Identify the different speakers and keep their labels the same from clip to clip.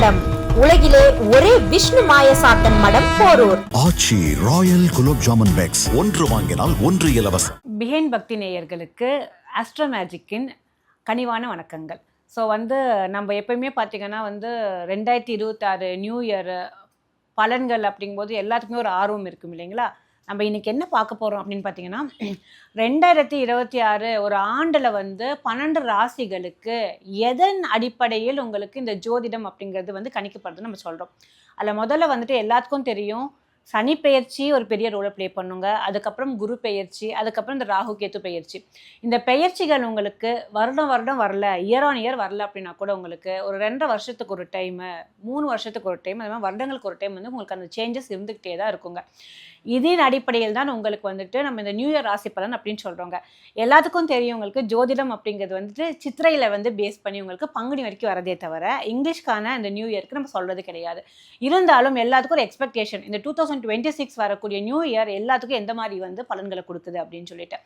Speaker 1: மடம். உலகிலே ஒரே விஷ்ணு மாயசாத்தன் மடம் Porur.
Speaker 2: Aachi royal gulab jamun packs. ஒன்று வாங்கினால் ஒன்று இலவசம்.
Speaker 3: பிஹைண்ட் பக்தி நேயர்களுக்கு ஆஸ்ட்ரோ மேஜிக்கின் கனிவான வணக்கங்கள். ஸோ வந்து நம்ம எப்பயுமே பார்த்தீங்கன்னா வந்து ரெண்டாயிரத்தி இருபத்தாறு நியூ இயர் பலன்கள் அப்படிங்கும்போது எல்லாத்துக்குமே ஒரு ஆர்வம் இருக்கும் இல்லைங்களா? நம்ம இன்னைக்கு என்ன பார்க்க போகிறோம் அப்படின்னு பார்த்தீங்கன்னா ரெண்டாயிரத்தி இருபத்தி ஆறு ஒரு ஆண்டில் வந்து பன்னெண்டு ராசிகளுக்கு எதன் அடிப்படையில் உங்களுக்கு இந்த ஜோதிடம் அப்படிங்கிறது வந்து கணிக்கப்படுதுன்னு நம்ம சொல்கிறோம் அதில் முதல்ல வந்துட்டு எல்லாத்துக்கும் தெரியும். சனி பெயர்ச்சி ஒரு பெரிய ரோலை ப்ளே பண்ணுங்க. அதுக்கப்புறம் குரு பெயர்ச்சி அதுக்கப்புறம் இந்த ராகு கேத்து பெயர்ச்சி. இந்த பெயர்ச்சிகள் உங்களுக்கு வருடம் வருடம் வரல இயர் ஆன் இயர் வரல அப்படின்னா கூட உங்களுக்கு ஒரு ரெண்டரை வருஷத்துக்கு ஒரு டைமு மூணு வருஷத்துக்கு ஒரு டைம் அது மாதிரி வருடங்களுக்கு ஒரு டைம் வந்து உங்களுக்கு அந்த சேஞ்சஸ் இருந்துக்கிட்டே தான் இருக்குங்க. இதன் அடிப்படையில் தான் உங்களுக்கு வந்துட்டு நம்ம இந்த நியூ இயர் ராசி பலன் அப்படின்னு சொல்கிறோங்க எல்லாத்துக்கும் தெரியும் உங்களுக்கு ஜோதிடம் அப்படிங்கிறது வந்துட்டு சித்திரையில் வந்து பேஸ் பண்ணி உங்களுக்கு பங்குனி வரைக்கும் வரதே தவிர இங்கிலீஷ்க்கான இந்த நியூ இயர்க்கு நம்ம சொல்கிறது கிடையாது. இருந்தாலும் எல்லாத்துக்கும் ஒரு எக்ஸ்பெக்டேஷன் இந்த டூ தௌசண்ட் டுவெண்ட்டி சிக்ஸ் வரக்கூடிய நியூ இயர் எல்லாத்துக்கும் எந்த மாதிரி வந்து பலன்களை கொடுக்குது அப்படின்னு சொல்லிட்டு.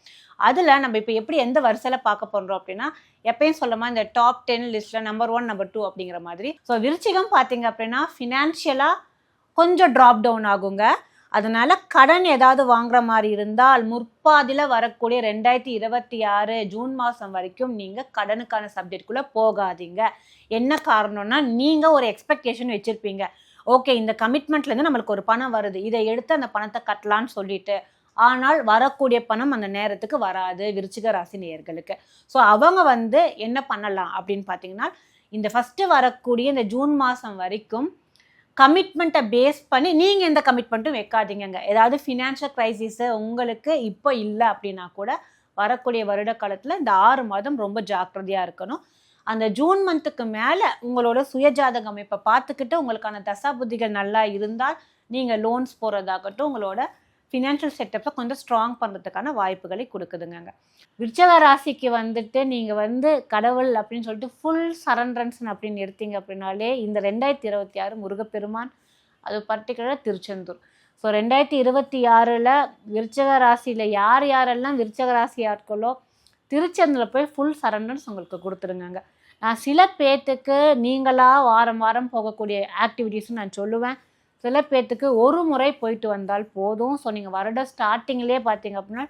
Speaker 3: அதில் நம்ம இப்போ எப்படி எந்த வரிசையில் பார்க்க போகிறோம் அப்படின்னா எப்பயும் சொல்லமா இந்த டாப் டென் லிஸ்ட்டில் நம்பர் ஒன் நம்பர் டூ அப்படிங்கிற மாதிரி. ஸோ விருச்சிகம் பார்த்தீங்க அப்படின்னா ஃபினான்ஷியலாக கொஞ்சம் ட்ராப் டவுன் ஆகுங்க. அதனால கடன் ஏதாவது வாங்குற மாதிரி இருந்தால் முற்பாதியில் வரக்கூடிய ரெண்டாயிரத்தி இருபத்தி ஆறு ஜூன் மாதம் வரைக்கும் நீங்கள் கடனுக்கான சப்ஜெக்ட்குள்ளே போகாதீங்க. என்ன காரணம்னா நீங்கள் ஒரு எக்ஸ்பெக்டேஷன் வச்சுருப்பீங்க. ஓகே இந்த கமிட்மெண்ட்லேருந்து நம்மளுக்கு ஒரு பணம் வருது. இதை எடுத்து அந்த பணத்தை கட்டலான்னு சொல்லிட்டு ஆனால் வரக்கூடிய பணம் அந்த நேரத்துக்கு வராது விருச்சிக ராசி நேயர்களுக்கு. ஸோ அவங்க வந்து என்ன பண்ணலாம் அப்படின்னு பார்த்தீங்கன்னா இந்த ஃபஸ்ட்டு வரக்கூடிய இந்த ஜூன் மாதம் வரைக்கும் கமிட்மெண்ட்டை பேஸ் பண்ணி நீங்கள் எந்த கமிட்மெண்ட்டும் வைக்காதீங்கங்க. ஏதாவது ஃபினான்ஷியல் க்ரைசிஸு உங்களுக்கு இப்போ இல்லை அப்படின்னா கூட வரக்கூடிய வருட காலத்தில் இந்த ஆறு மாதம் ரொம்ப ஜாக்கிரதையாக இருக்கணும். அந்த ஜூன் மந்த்துக்கு மேலே உங்களோட சுயஜாதக அமைப்பை பார்த்துக்கிட்டு உங்களுக்கான தசா புத்திகள் நல்லா இருந்தால் நீங்கள் லோன்ஸ் போகிறதாகட்டும் உங்களோட ஃபினான்ஷியல் செட்டப்பை கொஞ்சம் ஸ்ட்ராங் பண்ணுறதுக்கான வாய்ப்புகளை கொடுக்குதுங்க விருச்சக ராசிக்கு வந்துட்டு நீங்கள் வந்து கடவுள் அப்படின்னு சொல்லிட்டு ஃபுல் சரண்ட்ரன்ஸ் அப்படின்னு எடுத்தீங்க அப்படின்னாலே இந்த ரெண்டாயிரத்தி இருபத்தி ஆறு முருகப்பெருமான் அது பர்டிகுலராக திருச்செந்தூர். ஸோ ரெண்டாயிரத்தி இருபத்தி ஆறில் விருச்சக ராசியில் யார் யாரெல்லாம் விருச்சக ராசி ஆட்களோ திருச்செந்தூரில் போய் ஃபுல் சரண்டர்ஸ் உங்களுக்கு கொடுத்துருங்க நான் சில பேர்த்துக்கு நீங்களாக வாரம் வாரம் போகக்கூடிய ஆக்டிவிட்டீஸ்னு நான் சொல்லுவேன். சில பேர்த்துக்கு ஒரு முறை போயிட்டு வந்தால் போதும். ஸோ நீங்கள் வருட ஸ்டார்டிங்லேயே பார்த்தீங்க அப்படின்னா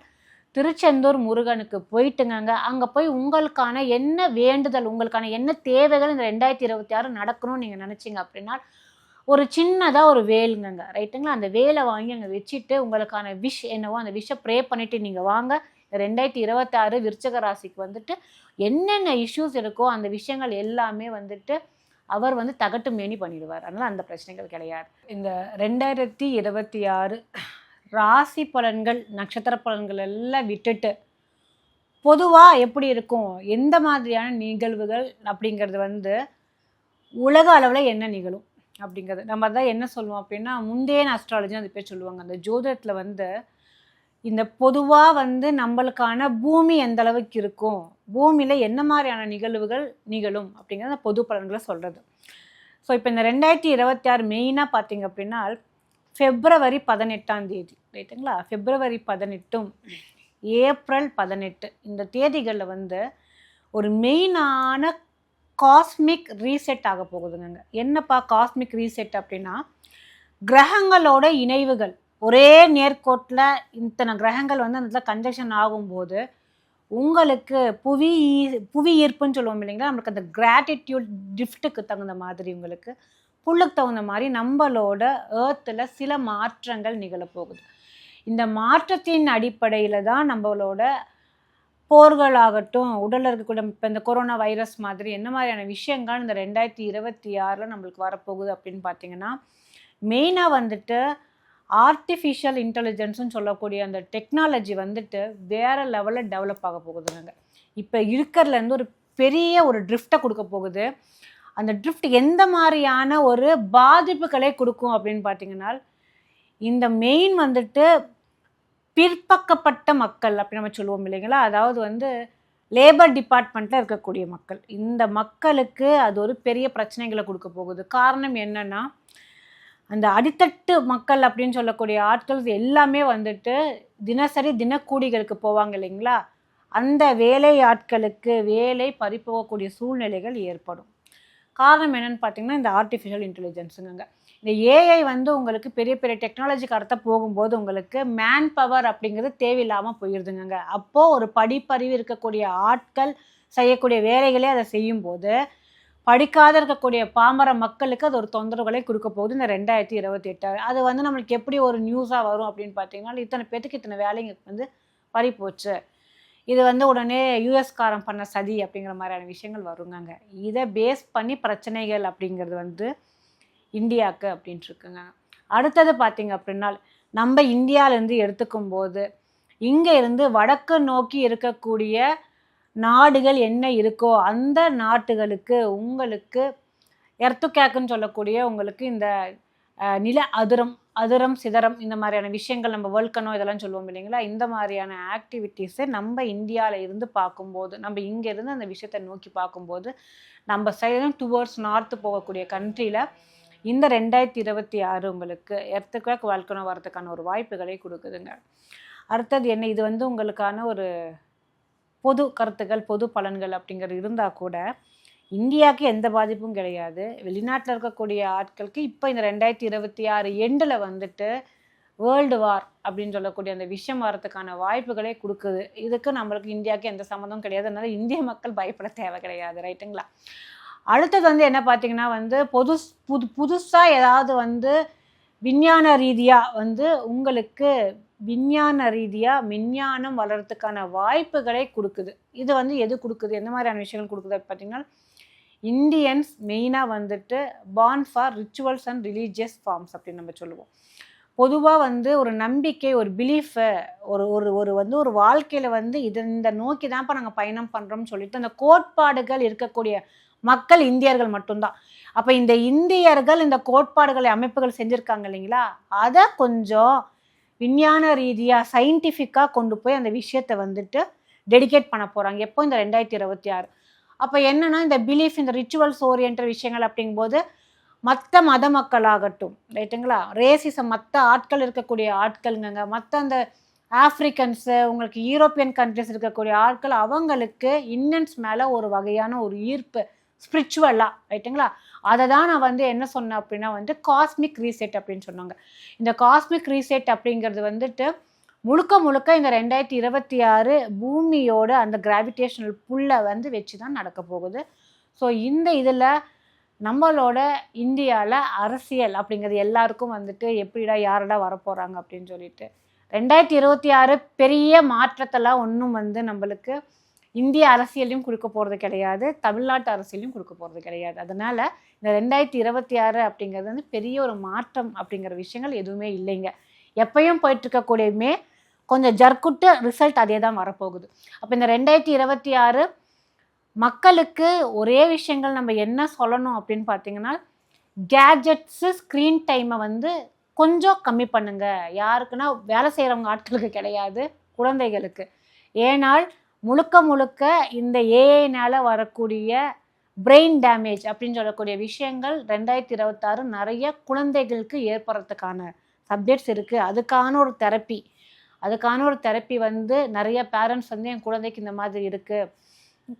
Speaker 3: திருச்செந்தூர் முருகனுக்கு போயிட்டுங்க அங்கே போய் உங்களுக்கான என்ன வேண்டுதல் உங்களுக்கான என்ன தேவைகள் இந்த ரெண்டாயிரத்தி இருபத்தி ஆறு நடக்கணும்னு நீங்கள் நினச்சிங்க அப்படின்னா ஒரு சின்னதாக ஒரு வேலுங்க ரைட்டுங்களா அந்த வேலை வாங்கி அங்கே வச்சுட்டு உங்களுக்கான விஷ் என்னவோ அந்த விஷை ப்ரே பண்ணிவிட்டு நீங்கள் வாங்க. ரெண்டாயிரத்தி இருபத்தாறு விருச்சக ராசிக்கு வந்துட்டு என்னென்ன இஷ்யூஸ் இருக்கோ அந்த விஷயங்கள் எல்லாமே வந்துட்டு அவர் வந்து தகட்டு மேனி பண்ணிடுவார். அதனால் அந்த பிரச்சனைகள் கிடையாது. இந்த ரெண்டாயிரத்தி இருபத்தி ஆறு ராசி பலன்கள் நட்சத்திர பலன்கள் எல்லாம் விட்டுட்டு பொதுவாக எப்படி இருக்கும்? எந்த மாதிரியான நிகழ்வுகள் அப்படிங்கிறது வந்து உலக அளவில் என்ன நிகழும் அப்படிங்கிறது. நம்ம தான் என்ன சொல்லுவோம் அப்படின்னா முந்தைய அஸ்ட்ராலஜி அது பேர் சொல்லுவாங்க. அந்த ஜோதிடத்தில் வந்து இந்த பொதுவாக வந்து நம்மளுக்கான பூமி எந்த அளவுக்கு இருக்கும்? பூமியில் என்ன மாதிரியான நிகழ்வுகள் நிகழும்? அப்படிங்கிறத பொது பலன்களை சொல்கிறது ஸோ இப்போ இந்த ரெண்டாயிரத்தி இருபத்தி ஆறு மெயினாக பார்த்தீங்க அப்படின்னா ஃபெப்ரவரி பதினெட்டாம் தேதி ரைட்டுங்களா? ஃபெப்ரவரி பதினெட்டும் ஏப்ரல் பதினெட்டு இந்த தேதிகளில் வந்து ஒரு மெயினான காஸ்மிக் ரீசெட் ஆக போகுதுங்க. என்னப்பா காஸ்மிக் ரீசெட் அப்படின்னா கிரகங்களோட இணைவுகள் ஒரே நேர்கோட்டில் இத்தனை கிரகங்கள் வந்து அந்த இடத்துல கன்ஜெக்ஷன் ஆகும்போது உங்களுக்கு புவி புவி ஈர்ப்புன்னு சொல்லுவோம் இல்லைங்களா? நம்மளுக்கு அந்த கிராட்டிடியூட் கிஃப்ட்டுக்கு தகுந்த மாதிரி உங்களுக்கு புல்லுக்கு தகுந்த மாதிரி நம்மளோட ஏர்த்தில் சில மாற்றங்கள் நிகழப்போகுது. இந்த மாற்றத்தின் அடிப்படையில் தான் நம்மளோட போர்களாகட்டும் உடலில் இருக்கக்கூடிய இப்போ இந்த கொரோனா வைரஸ் மாதிரி என்ன மாதிரியான விஷயங்கள் இந்த ரெண்டாயிரத்தி இருபத்தி ஆறில் நம்மளுக்கு வரப்போகுது அப்படின்னு பார்த்தீங்கன்னா மெயினாக வந்துட்டு ஆர்டிஃபிஷியல் இன்டெலிஜென்ஸ்னு சொல்லக்கூடிய அந்த டெக்னாலஜி வந்துட்டு வேறு லெவலில் டெவலப் ஆக போகுதுங்க. இப்போ இருக்கிறதுலேருந்து ஒரு பெரிய ஒரு ட்ரிஃப்டை கொடுக்க போகுது. அந்த ட்ரிஃப்ட் எந்த மாதிரியான ஒரு பாதிப்புகளை கொடுக்கும் அப்படின்னு பார்த்தீங்கன்னா இந்த மெயின் வந்துட்டு பிற்பக்கப்பட்ட மக்கள் அப்படி நம்ம சொல்லுவோம் இல்லைங்களா? அதாவது வந்து லேபர் டிபார்ட்மெண்ட்டில் இருக்கக்கூடிய மக்கள். இந்த மக்களுக்கு அது ஒரு பெரிய பிரச்சனைகளை கொடுக்க போகுது. காரணம் என்னென்னா அந்த அடித்தட்டு மக்கள் அப்படின்னு சொல்லக்கூடிய ஆட்கள் எல்லாமே வந்துட்டு தினசரி தினக்கூலிகளுக்கு போவாங்க இல்லைங்களா? அந்த வேலை ஆட்களுக்கு வேலை பறிப்போகக்கூடிய சூழ்நிலைகள் ஏற்படும். காரணம் என்னன்னு பார்த்தீங்கன்னா இந்த ஆர்டிஃபிஷியல் இன்டெலிஜென்ஸுங்க இந்த ஏஐ வந்து உங்களுக்கு பெரிய பெரிய டெக்னாலஜிக்கு அடுத்த போகும்போது உங்களுக்கு மேன் பவர் அப்படிங்கிறது தேவையில்லாமல் போயிடுதுங்க அப்போது ஒரு படிப்பறிவு இருக்கக்கூடிய ஆட்கள் செய்யக்கூடிய வேலைகளே அதை செய்யும்போது படிக்காத இருக்கக்கூடிய பாமர மக்களுக்கு அது ஒரு தொந்தரவுகளை கொடுக்க போகுது இந்த ரெண்டாயிரத்தி இருபத்தி எட்டு. அது வந்து நம்மளுக்கு எப்படி ஒரு நியூஸாக வரும் அப்படின்னு பார்த்தீங்கன்னா இத்தனை பேத்துக்கு இத்தனை வேலைங்க வந்து பறி போச்சு. இது வந்து உடனே யூஎஸ்காரம் பண்ண சதி அப்படிங்கிற மாதிரியான விஷயங்கள் வருங்கங்க. இதை பேஸ் பண்ணி பிரச்சனைகள் அப்படிங்கிறது வந்து இந்தியாவுக்கு அப்படின்ட்டு இருக்குங்க. அடுத்தது பார்த்தீங்க அப்படின்னா நம்ம இந்தியாவிலேருந்து எடுத்துக்கும் போது இங்கே இருந்து வடக்கு நோக்கி இருக்கக்கூடிய நாடுகள் என்ன இருக்கோ அந்த நாட்டுகளுக்கு உங்களுக்கு எர்த்துக்கேக்குன்னு சொல்லக்கூடிய உங்களுக்கு இந்த நில அதிரம் அதிரம் சிதறம் இந்த மாதிரியான விஷயங்கள் நம்ம வேர்ல்கனோ இதெல்லாம் சொல்லுவோம் இல்லைங்களா? இந்த மாதிரியான ஆக்டிவிட்டீஸை நம்ம இந்தியாவில் இருந்து பார்க்கும்போது நம்ம இங்கேருந்து அந்த விஷயத்தை நோக்கி பார்க்கும்போது நம்ம சைடும் டுவர்ட்ஸ் நார்த்து போகக்கூடிய கண்ட்ரியில் இந்த ரெண்டாயிரத்தி இருபத்தி ஆறு உங்களுக்கு எர்த்துக்குவேக் வால்கனோ வரதுக்கான ஒரு வாய்ப்புகளை கொடுக்குதுங்க. அடுத்தது என்ன? இது வந்து உங்களுக்கான ஒரு பொது கருத்துக்கள் பொது பலன்கள் அப்படிங்கிறது இருந்தால் கூட இந்தியாவுக்கு எந்த பாதிப்பும் கிடையாது. வெளிநாட்டில் இருக்கக்கூடிய ஆட்களுக்கு இப்போ இந்த ரெண்டாயிரத்தி இருபத்தி ஆறு எண்டில் வந்துட்டு வேர்ல்டு வார் அப்படின்னு சொல்லக்கூடிய அந்த விஷயம் வரதுக்கான வாய்ப்புகளே கொடுக்குது. இதுக்கு நம்மளுக்கு இந்தியாவுக்கு எந்த சம்மந்தமும் கிடையாது. அதனால இந்திய மக்கள் பயப்பட தேவை கிடையாது. ரைட்டுங்களா? அடுத்தது வந்து என்ன பார்த்தீங்கன்னா வந்து பொது புது புதுசாக ஏதாவது வந்து விஞ்ஞான ரீதியாக வந்து உங்களுக்கு விஞ்ஞான ரீதியாக விஞ்ஞானம் வளர்கிறதுக்கான வாய்ப்புகளை கொடுக்குது. இது வந்து எது கொடுக்குது? எந்த மாதிரியான விஷயங்கள் கொடுக்குது பார்த்தீங்கன்னா இந்தியன்ஸ் மெயினாக வந்துட்டு pan for rituals and religious forms அப்படின்னு நம்ம சொல்லுவோம். பொதுவாக வந்து ஒரு நம்பிக்கை ஒரு பிலீஃபை ஒரு ஒரு ஒரு வந்து ஒரு வாழ்க்கையில் வந்து இது இந்த நோக்கி தான்ப்பா நாங்கள் பயணம் பண்ணுறோம்னு சொல்லிட்டு அந்த கோட்பாடுகள் இருக்கக்கூடிய மக்கள் இந்தியர்கள் மட்டும்தான். அப்போ இந்த இந்தியர்கள் இந்த கோட்பாடுகளை அமைப்புகள் செஞ்சுருக்காங்க இல்லைங்களா? அதை கொஞ்சம் விஞ்ஞான ரீதியாக சயின்டிஃபிக்காக கொண்டு போய் அந்த விஷயத்தை வந்துட்டு டெடிகேட் பண்ண போகிறாங்க எப்போ? இந்த ரெண்டாயிரத்தி இருபத்தி ஆறு. அப்போ என்னென்னா இந்த பிலீஃப் இந்த ரிச்சுவல்ஸ் ஓரியன்ட் விஷயங்கள் அப்படிங்கும்போது மற்ற மத மக்களாகட்டும் ரைட்டுங்களா ரேசிசம் மற்ற ஆட்கள் இருக்கக்கூடிய ஆட்களுங்க மற்ற அந்த ஆப்ரிக்கன்ஸு உங்களுக்கு யூரோப்பியன் கண்ட்ரிஸ் இருக்கக்கூடிய ஆட்கள் அவங்களுக்கு இன்னன்ஸ் மேலே ஒரு வகையான ஒரு ஈர்ப்பு. ஸ்பிரிச்சுவலாக ரைட்டுங்களா அதை தான் நான் வந்து என்ன சொன்னேன் அப்படின்னா வந்து காஸ்மிக் ரீசெட் அப்படின்னு சொன்னாங்க. இந்த காஸ்மிக் ரீசெட் அப்படிங்கிறது வந்துட்டு முழுக்க முழுக்க இந்த ரெண்டாயிரத்தி இருபத்தி ஆறு பூமியோட அந்த கிராவிடேஷனல் புல்லை வந்து வச்சு தான் நடக்க போகுது. ஸோ இந்த இதில் நம்மளோட இந்தியாவில் அரசியல் அப்படிங்கிறது எல்லாருக்கும் வந்துட்டு எப்படிடா யாரடா வரப்போகிறாங்க அப்படின்னு சொல்லிட்டு. ரெண்டாயிரத்தி இருபத்தி ஆறு பெரிய மாற்றத்தெல்லாம் ஒன்றும் வந்து நம்மளுக்கு இந்திய அரசியலையும் கொடுக்க போகிறது கிடையாது தமிழ்நாட்டு அரசியலையும் கொடுக்க போகிறது கிடையாது. அதனால் இந்த ரெண்டாயிரத்தி இருபத்தி ஆறு அப்படிங்கிறது வந்து பெரிய ஒரு மாற்றம் அப்படிங்கிற விஷயங்கள் எதுவுமே இல்லைங்க. எப்பயும் போயிட்டு இருக்கக்கூடியமே கொஞ்சம் ஜர்க்குட்டு ரிசல்ட் அதே தான் வரப்போகுது. அப்போ இந்த ரெண்டாயிரத்தி இருபத்தி ஆறு மக்களுக்கு ஒரே விஷயங்கள் நம்ம என்ன சொல்லணும் அப்படின்னு பார்த்தீங்கன்னா கேஜெட்ஸு ஸ்க்ரீன் டைமை வந்து கொஞ்சம் கம்மி பண்ணுங்கள் யாருக்குன்னா வேலை செய்கிறவங்க ஆட்களுக்கு கிடையாது குழந்தைகளுக்கு. ஏனால் முழுக்க முழுக்க இந்த ஏஐனால் வரக்கூடிய பிரெயின் டேமேஜ் அப்படின்னு சொல்லக்கூடிய விஷயங்கள் ரெண்டாயிரத்தி இருபத்தாறு நிறைய குழந்தைகளுக்கு ஏற்படுறதுக்கான சப்ஜெக்ட்ஸ் இருக்குது அதுக்கான ஒரு தெரப்பி அதுக்கான ஒரு தெரப்பி வந்து நிறைய பேரண்ட்ஸ் வந்து என் குழந்தைக்கு இந்த மாதிரி இருக்குது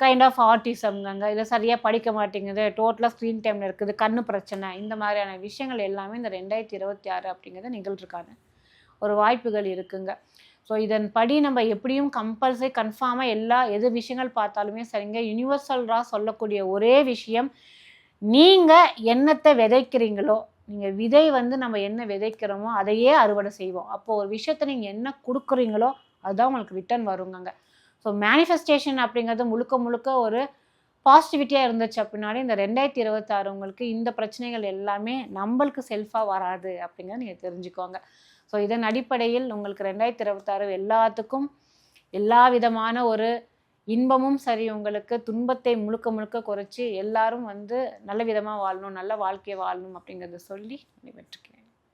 Speaker 3: கைண்ட் ஆஃப் ஆர்டிசம்ங்க இதை சரியாக படிக்க மாட்டேங்குது. டோட்டலாக ஸ்க்ரீன் டைமில் இருக்குது. கண்ணு பிரச்சனை இந்த மாதிரியான விஷயங்கள் எல்லாமே இந்த ரெண்டாயிரத்தி இருபத்தி ஆறு அப்படிங்கிறத நிகழ்ச்சிருக்கான ஒரு வாய்ப்புகள் இருக்குங்க. ஸோ இதன்படி நம்ம எப்படியும் கம்பல்சரி கன்ஃபார்மாக எல்லா எது விஷயங்கள் பார்த்தாலுமே சரிங்க யூனிவர்சல்ராக சொல்லக்கூடிய ஒரே விஷயம் நீங்கள் என்னத்தை விதைக்கிறீங்களோ நீங்கள் விதை வந்து நம்ம என்ன விதைக்கிறோமோ அதையே அறுவடை செய்வோம். அப்போது ஒரு விஷயத்தை நீங்கள் என்ன கொடுக்குறீங்களோ அதுதான் உங்களுக்கு ரிட்டர்ன் வருங்கங்க. ஸோ மேனிஃபெஸ்டேஷன் அப்படிங்கிறது முழுக்க முழுக்க ஒரு பாசிட்டிவிட்டியாக இருந்துச்சு அப்படின்னாலே இந்த ரெண்டாயிரத்தி இருபத்தாறு உங்களுக்கு இந்த பிரச்சனைகள் எல்லாமே நம்மளுக்கு செல்ஃபாக வராது அப்படிங்கிறத நீங்கள் தெரிஞ்சுக்கோங்க. ஸோ இதன் அடிப்படையில் உங்களுக்கு ரெண்டாயிரத்தி இருபத்தாறு எல்லாத்துக்கும் எல்லா விதமான ஒரு இன்பமும் சரி உங்களுக்கு துன்பத்தை முழுக்க முழுக்க குறைச்சி எல்லாரும் வந்து நல்ல விதமாக வாழணும் நல்ல வாழ்க்கையை வாழணும் அப்படிங்கிறத சொல்லி விட்டுருக்கேன்